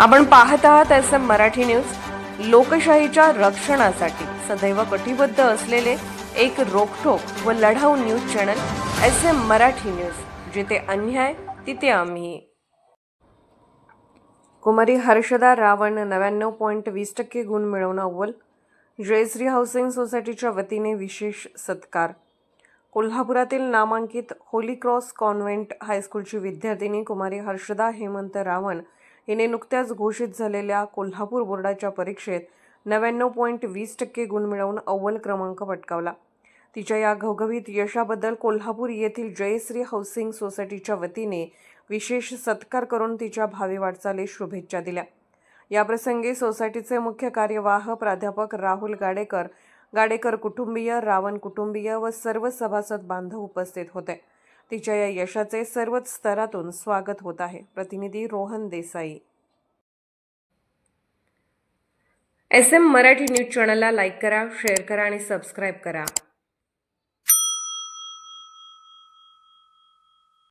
आपण पाहत आहात एस एम मराठी न्यूज. लोकशाहीच्या रक्षणासाठी सदैव कटिबद्ध असलेले एक रोखोक व लढाऊ news channel S M Marathi news. जिथे अन्याय तिथे आम्ही. कुमारी हर्षदा रावण नव्याण्णव पॉईंट वीस टक्के गुण मिळवणं अव्वल. जयश्री हाऊसिंग सोसायटीच्या वतीने विशेष सत्कार. कोल्हापुरातील नामांकित होली क्रॉस कॉन्व्हेंट हायस्कूलची विद्यार्थिनी कुमारी हर्षदा हेमंत रावण हिने नुकत्याच घोषित झालेल्या कोल्हापूर बोर्डाच्या परीक्षेत नव्याण्णव पॉईंट वीस टक्के गुण मिळवून अव्वल क्रमांक पटकावला. तिच्या या घवघवीत यशाबद्दल कोल्हापूर येथील जयश्री हाऊसिंग सोसायटीच्या वतीने विशेष सत्कार करून तिच्या भावी वाटचालीस शुभेच्छा दिल्या. याप्रसंगी सोसायटीचे मुख्य कार्यवाह प्राध्यापक राहुल गाडेकर गाडेकर कुटुंबीय रावण कुटुंबीय व सर्व सभासद बांधव उपस्थित होते. तिच्या या यशाचे सर्वच स्तरातून स्वागत होत आहे. प्रतिनिधी Rohan Desai. S M Marathi news चॅनलला लाईक करा शेअर करा आणि सबस्क्राईब करा.